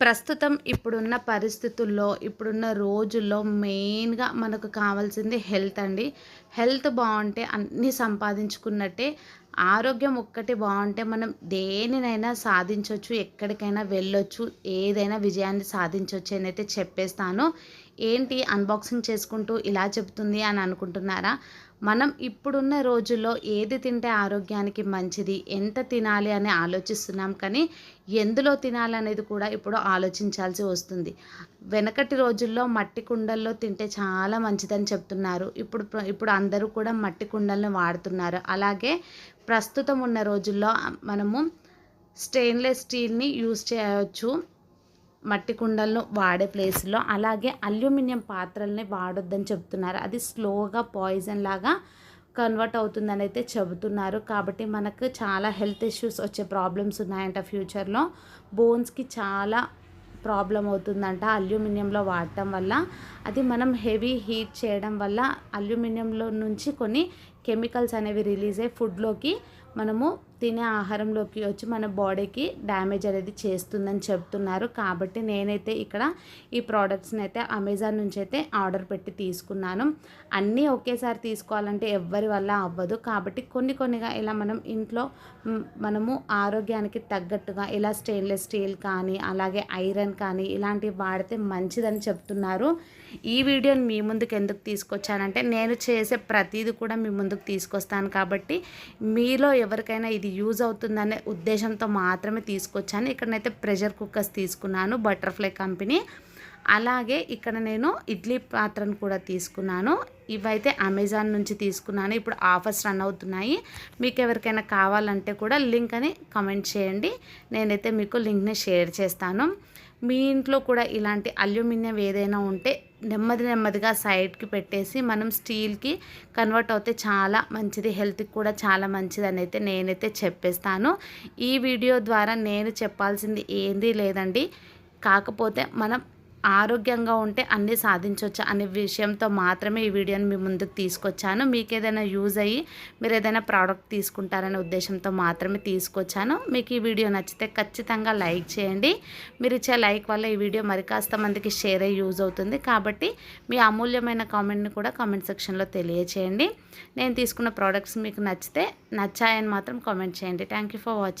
ప్రస్తుతం ఇప్పుడున్న పరిస్థితుల్లో ఇప్పుడున్న రోజుల్లో మెయిన్గా మనకు కావాల్సింది హెల్త్ అండి. హెల్త్ బాగుంటే అన్నీ సంపాదించుకున్నట్టే ఆరోగ్యం ఒక్కటి బాగుంటే మనం దేనినైనా సాధించవచ్చు ఎక్కడికైనా వెళ్ళొచ్చు ఏదైనా విజయాన్ని సాధించవచ్చు అని అయితే చెప్పేస్తాను. ఏంటి అన్బాక్సింగ్ చేసుకుంటూ ఇలా చెప్తుంది అని అనుకుంటున్నారా? మనం ఇప్పుడున్న రోజుల్లో ఏది తింటే ఆరోగ్యానికి మంచిది ఎంత తినాలి అని ఆలోచిస్తున్నాం కానీ ఎందులో తినాలనేది కూడా ఇప్పుడు ఆలోచించాల్సి వస్తుంది. వెనకటి రోజుల్లో మట్టి కుండల్లో తింటే చాలా మంచిదని చెప్తున్నారు. ఇప్పుడు ఇప్పుడు అందరూ కూడా మట్టి కుండలను వాడుతున్నారు. అలాగే ప్రస్తుతం ఉన్న రోజుల్లో మనము స్టెయిన్లెస్ స్టీల్ని యూస్ చేయవచ్చు. మట్టి కుండలను వాడే ప్లేస్లో అలాగే అల్యూమినియం పాత్రల్ని వాడొద్దని చెప్తున్నారు. అది స్లోగా పాయిజన్ లాగా కన్వర్ట్ అవుతుందని అయితే చెబుతున్నారు. కాబట్టి మనకు చాలా హెల్త్ ఇష్యూస్ వచ్చే ప్రాబ్లమ్స్ ఉన్నాయంట ఫ్యూచర్లో. బోన్స్కి చాలా ప్రాబ్లం అవుతుందంట అల్యూమినియంలో వాడటం వల్ల. అది మనం హెవీ హీట్ చేయడం వల్ల అల్యూమినియంలో నుంచి కొన్ని కెమికల్స్ అనేవి రిలీజ్ అయ్యి ఫుడ్లోకి మనము తినే ఆహారంలోకి వచ్చి మన బాడీకి డ్యామేజ్ అనేది చేస్తుందని చెప్తున్నారు. కాబట్టి నేనైతే ఇక్కడ ఈ ప్రోడక్ట్స్ని అయితే అమెజాన్ నుంచి అయితే ఆర్డర్ పెట్టి తీసుకున్నాను. అన్నీ ఒకేసారి తీసుకోవాలంటే ఎవ్వరి వల్ల అవ్వదు. కాబట్టి కొన్ని కొన్నిగా ఇలా మనం ఇంట్లో మనము ఆరోగ్యానికి తగ్గట్టుగా ఇలా స్టెయిన్లెస్ స్టీల్ కానీ అలాగే ఐరన్ కానీ ఇలాంటివి వాడితే మంచిదని చెప్తున్నారు. ఈ వీడియోని మీ ముందుకు ఎందుకు తీసుకొచ్చానంటే నేను చేసే ప్రతిదీ కూడా మీ ముందుకు తీసుకొస్తాను కాబట్టి మీలో ఎవరికైనా ఇది యూజ్ అవుతుందనే ఉద్దేశంతో మాత్రమే తీసుకొచ్చాను. ఇక్కడనైతే ప్రెషర్ కుక్కర్స్ తీసుకున్నాను బటర్ఫ్లై కంపెనీ. అలాగే ఇక్కడ నేను ఇడ్లీ పాత్రను కూడా తీసుకున్నాను. ఇవైతే అమెజాన్ నుంచి తీసుకున్నాను. ఇప్పుడు ఆఫర్స్ రన్ అవుతున్నాయి. మీకు ఎవరికైనా కావాలంటే కూడా లింక్ అని కమెంట్ చేయండి. నేనైతే మీకు లింక్ని షేర్ చేస్తాను. మీ ఇంట్లో కూడా ఇలాంటి అల్యూమినియం ఏదైనా ఉంటే నెమ్మది నెమ్మదిగా సైడ్కి పెట్టేసి మనం స్టీల్కి కన్వర్ట్ అవుతే చాలా మంచిది హెల్త్కి కూడా చాలా మంచిది అని అయితే నేనైతే చెప్పేస్తాను. ఈ వీడియో ద్వారా నేను చెప్పాల్సింది ఏంది లేదండి. కాకపోతే మనం ఆరోగ్యంగా ఉంటే అన్నీ సాధించవచ్చు అనే విషయంతో మాత్రమే ఈ వీడియోని మీ ముందుకు తీసుకొచ్చాను. మీకు ఏదైనా యూజ్ అయ్యి మీరు ఏదైనా ప్రోడక్ట్ తీసుకుంటారనే ఉద్దేశంతో మాత్రమే తీసుకొచ్చాను. మీకు ఈ వీడియో నచ్చితే ఖచ్చితంగా లైక్ చేయండి. మీరు ఇచ్చే లైక్ వల్ల ఈ వీడియో మరి కాస్త మందికి షేర్ అయ్యి యూజ్ అవుతుంది. కాబట్టి మీ అమూల్యమైన కామెంట్ని కూడా కామెంట్ సెక్షన్లో తెలియచేయండి. నేను తీసుకున్న ప్రోడక్ట్స్ మీకు నచ్చితే నచ్చాయని మాత్రం కామెంట్ చేయండి. Thank for watching